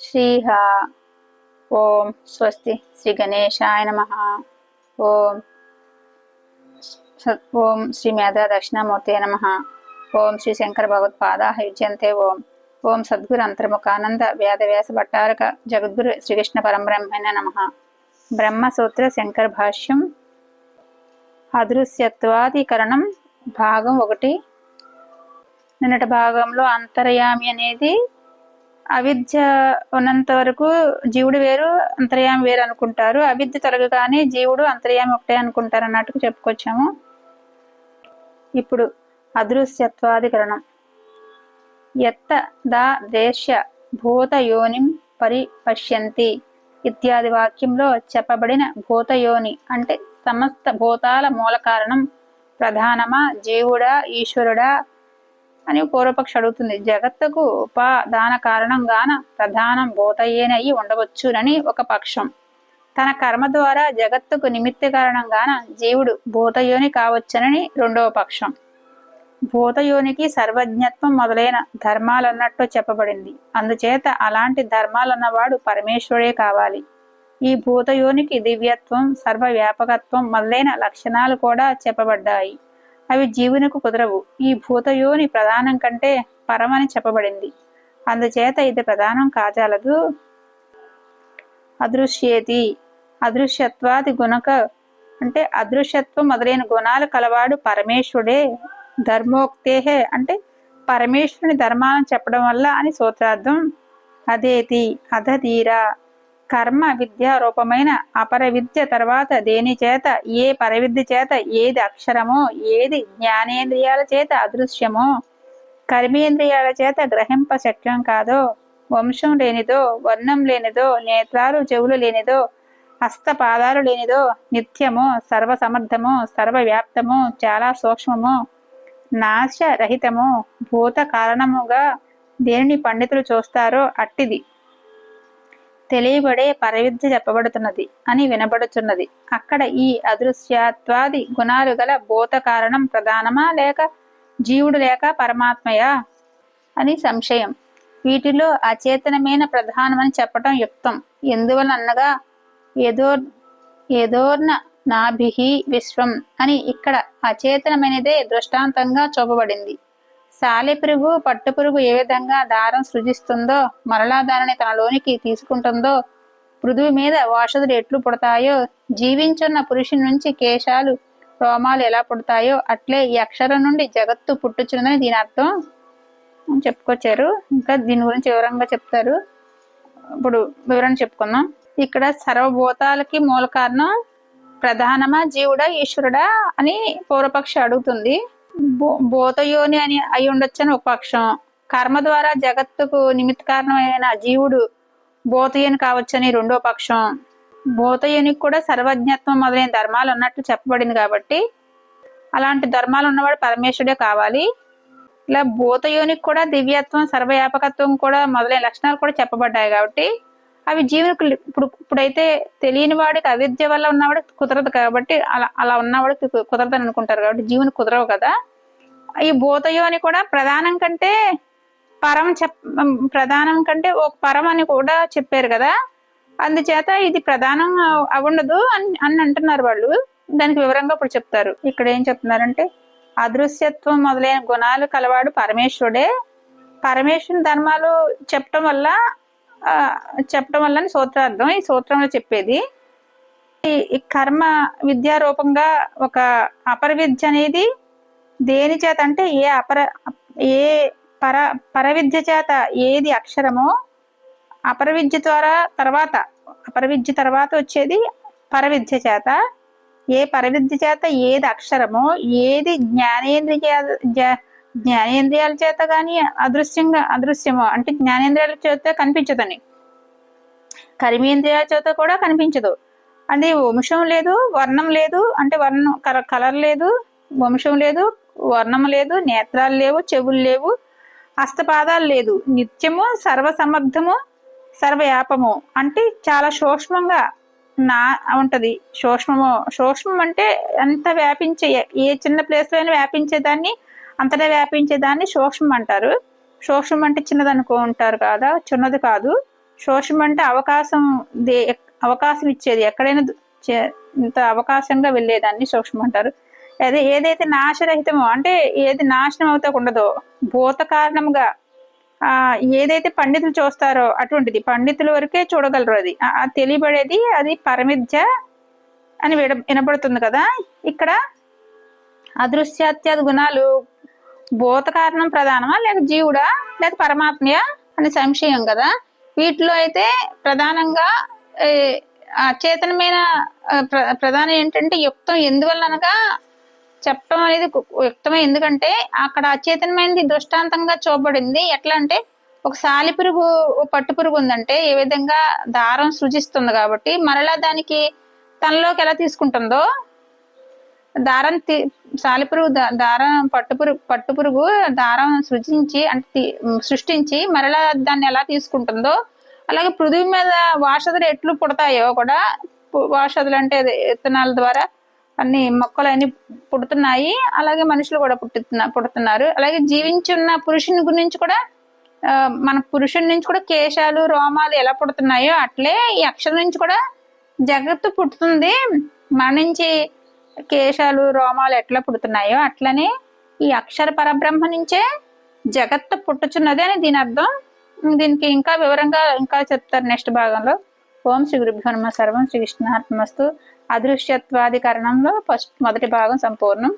శ్రీహ. ఓం స్వస్తి శ్రీ గణేశాయ నమ. ఓం ఓం శ్రీ మేధా దక్షిణామూర్తే నమ. ఓం శ్రీ శంకర భగవత్పాదా యుజ్యంతే ఓం. ఓం సద్గురు అంతర్ముఖానంద వేదవ్యాస భట్టారక జగద్గురు శ్రీకృష్ణ పరంబ్రహ్మణ నమ. బ్రహ్మసూత్ర శంకర భాష్యం అదృశ్యత్వాధికరణం భాగం ఒకటి. నిన్నటి భాగంలో అంతర్యామి అనేది అవిద్య ఉన్నంత వరకు జీవుడు వేరు అంతర్యామి వేరు అనుకుంటారు. అవిద్య తొలగగానే జీవుడు అంతర్యామి ఒకటే అనుకుంటారు అన్నట్టుగా చెప్పుకొచ్చాము. ఇప్పుడు అదృశ్యత్వాధికరణం. ఎత్త దా దేశ్య భూత యోనిం పరిపశ్యంతి ఇత్యాది వాక్యంలో చెప్పబడిన భూతయోని అంటే సమస్త భూతాల మూల కారణం ప్రధానమా జీవుడా ఈశ్వరుడా అని పూర్వపక్ష అడుగుతుంది. జగత్తుకు ఉపాదాన కారణంగాన ప్రధానం భూతయ్యేనయి ఉండవచ్చునని ఒక పక్షం. తన కర్మ ద్వారా జగత్తుకు నిమిత్త కారణంగాన జీవుడు భూతయోని కావచ్చునని రెండవ పక్షం. భూతయోనికి సర్వజ్ఞత్వం మొదలైన ధర్మాలన్నట్టు చెప్పబడింది. అందుచేత అలాంటి ధర్మాలన్నవాడు పరమేశ్వరుడే కావాలి. ఈ భూతయోనికి దివ్యత్వం సర్వవ్యాపకత్వం మొదలైన లక్షణాలు కూడా చెప్పబడ్డాయి. అవి జీవునకు కుదరవు. ఈ భూతయోని ప్రధానం కంటే పరమని చెప్పబడింది. అందుచేత ఇది ప్రధానం కాజాలదు. అదృశ్యేతి. అదృశ్యత్వాది గుణక అంటే అదృశ్యత్వం మొదలైన గుణాలు కలవాడు పరమేశ్వరుడే. ధర్మోక్తేహే అంటే పరమేశ్వరుని ధర్మాలను చెప్పడం వల్ల అని సూత్రార్థం. అదేతి. అధధీరా. కర్మ విద్య రూపమైన అపర విద్య తర్వాత దేని చేత ఏ పరవిద్య చేత ఏది అక్షరమో ఏది జ్ఞానేంద్రియాల చేత అదృశ్యమో కర్మేంద్రియాల చేత గ్రహింప శక్యం కాదో వంశం లేనిదో వర్ణం లేనిదో నేత్రాలు చెవులు లేనిదో హస్తపాదాలు లేనిదో నిత్యము సర్వసమర్థము సర్వవ్యాప్తము చాలా సూక్ష్మము నాశరహితము భూత కారణముగా దేనిని పండితులు చూస్తారో అట్టిది. తెలియబడే పరవిద్య చెప్పబడుతున్నది అని వినబడుచున్నది. అక్కడ ఈ అదృశ్యత్వాది గుణాలు గల భూత కారణం ప్రధానమా లేక జీవుడు లేక పరమాత్మయా అని సంశయం. వీటిలో అచేతనమైన ప్రధానమని చెప్పటం యుక్తం. ఎందువలన అనగా ఏదో ఏదోర్న నాభిహి విశ్వం అని ఇక్కడ అచేతనమైనదే దృష్టాంతంగా చూపబడింది. సాలెపురుగు పట్టుపురుగు ఏ విధంగా దారం సృజిస్తుందో మరలా దానిని తనలోనికి తీసుకుంటుందో పృథువి మీద వాషధులు ఎట్లు పుడతాయో జీవించున్న పురుషుని నుంచి కేశాలు రోమాలు ఎలా పుడతాయో అట్లే ఈ అక్షరం నుండి జగత్తు పుట్టుచున్నదని దీని అర్థం అని చెప్పుకొచ్చారు. ఇంకా దీని గురించి వివరంగా చెప్తారు. ఇప్పుడు వివరణ చెప్పుకుందాం. ఇక్కడ సర్వభూతాలకి మూల కారణం ప్రధానమా జీవుడా ఈశ్వరుడా అని పూర్వపక్షి అడుగుతుంది. భూతయోని అని అయి ఉండొచ్చని ఒక పక్షం. కర్మ ద్వారా జగత్తుకు నిమిత్త కారణమైన జీవుడు భూతయోని కావచ్చని రెండో పక్షం. భూతయోనికి కూడా సర్వజ్ఞత్వం మొదలైన ధర్మాలు ఉన్నట్టు చెప్పబడింది కాబట్టి అలాంటి ధర్మాలు ఉన్నవాడు పరమేశ్వరుడే కావాలి. ఇలా భూతయోనికి కూడా దివ్యత్వం సర్వవ్యాపకత్వం కూడా మొదలైన లక్షణాలు కూడా చెప్పబడ్డాయి కాబట్టి అవి జీవునికి ఇప్పుడు ఇప్పుడైతే తెలియని వాడికి అవిద్య వల్ల ఉన్నవాడికి కుదరదు కాబట్టి అలా అలా ఉన్నవాడికి కుదరదని అనుకుంటారు కాబట్టి జీవుని కుదరవు కదా. ఈ భూతయోని కూడా ప్రధానం కంటే పరం చెప్ ప్రధానం కంటే ఒక పరం అని కూడా చెప్పారు కదా. అందుచేత ఇది ప్రధానం అవుండదు అని అని అంటున్నారు వాళ్ళు. దానికి వివరంగా ఇప్పుడు చెప్తారు. ఇక్కడ ఏం చెప్తున్నారంటే అదృశ్యత్వం మొదలైన గుణాలు కలవాడు పరమేశ్వరుడే. పరమేశ్వరుని ధర్మాలు చెప్పటం వల్ల చెప్పటం వల్ల అని సూత్రార్థం. ఈ సూత్రంలో చెప్పేది ఈ కర్మ విద్యారూపంగా ఒక అపర విద్య అనేది దేని చేత అంటే ఏ అపర ఏ పర పర విద్య చేత ఏది అక్షరమో అపర విద్య ద్వారా తర్వాత అపర విద్య తర్వాత వచ్చేది పరవిద్య చేత. ఏ పరవిద్య చేత ఏది అక్షరమో ఏది జ్ఞానేంద్రియ జ్ఞానేంద్రియాల చేత కానీ అదృశ్యంగా అదృశ్యమో అంటే జ్ఞానేంద్రియాల చేత కనిపించదని. కర్మేంద్రియాల చేత కూడా కనిపించదు. అంటే వంశం లేదు వర్ణం లేదు అంటే వర్ణం కలర్ లేదు వంశం లేదు వర్ణం లేదు నేత్రాలు లేవు చెవులు లేవు హస్తపాదాలు లేదు. నిత్యము సర్వసమర్థము సర్వయాపము. అంటే చాలా సూక్ష్మంగా నా ఉంటది. సూక్ష్మము సూక్ష్మం అంటే అంత వ్యాపించే ఏ చిన్న ప్లేస్లో అయినా వ్యాపించేదాన్ని అంతటా వ్యాపించేదాన్ని సూక్ష్మం అంటారు. సూక్ష్మం అంటే చిన్నది అనుకుంటారు కదా చిన్నది కాదు. సూక్ష్మం అంటే అవకాశం దే అవకాశం ఇచ్చేది. ఎక్కడైనా చే- ఇంత అవకాశంగా వెళ్ళేదాన్ని సూక్ష్మం అంటారు. అదే ఏదైతే నాశరహితమో అంటే ఏది నాశనం అవుతా ఉండదో భూత కారణంగా ఆ ఏదైతే పండితులు చూస్తారో అటువంటిది పండితుల వరకే చూడగలరు అది. తెలియబడేది అది పరమిద్య అని విడ వినబడుతుంది కదా? ఇక్కడ అదృశ్యాత్యాది గుణాలు భూత కారణం ప్రధానమా లేక జీవుడా లేక పరమాత్మయా అని సంశయం కదా? వీటిలో అయితే ప్రధానంగా అచేతనమైన ప్ర- ప్రధానం ఏంటంటే యుక్తం ఎందువల్ల అనగా చెప్పడం అనేది కు- యుక్తమే ఎందుకంటే అక్కడ అచేతనమైనది దృష్టాంతంగా చూపబడింది. ఎట్లా అంటే ఒక సాలి పురుగు పట్టు పురుగు ఉందంటే ఏ విధంగా దారం సృజిస్తుంది కాబట్టి మరలా దానికి తనలోకి ఎలా తీసుకుంటుందో దారం తీ సాలిపురుగు దారం పట్టు పురుగు పట్టు పురుగు దారం సృజించి అంటే సృష్టించి మరలా దాన్ని ఎలా తీసుకుంటుందో అలాగే పృథివీ మీద వాషధులు ఎట్లు పుడతాయో కూడా వాషధులు అంటే అదే విత్తనాల ద్వారా అన్ని మొక్కలు అన్ని పుడుతున్నాయి. అలాగే మనుషులు కూడా పుట్టుతున్నా పుడుతున్నారు. అలాగే జీవించున్న పురుషుని గురించి కూడా మన పురుషుని నుంచి కూడా కేశాలు రోమాలు ఎలా పుడుతున్నాయో అట్లే ఈ అక్షరం నుంచి కూడా జగత్తు పుట్టుతుంది మన నుంచి కేశాలు రోమాలు ఎట్లా పుడుతున్నాయో అట్లనే ఈ అక్షర పరబ్రహ్మ నుంచే జగత్తు పుట్టుచున్నది అని దీని అర్థం. దీనికి ఇంకా వివరంగా ఇంకా చెప్తారు నెక్స్ట్ భాగంలో. ఓం శ్రీ గురుభ్యో నమ. సర్వం శ్రీ కృష్ణాత్మస్తు అదృశ్యత్వాధికరణంలో ఫస్ట్ మొదటి భాగం సంపూర్ణం.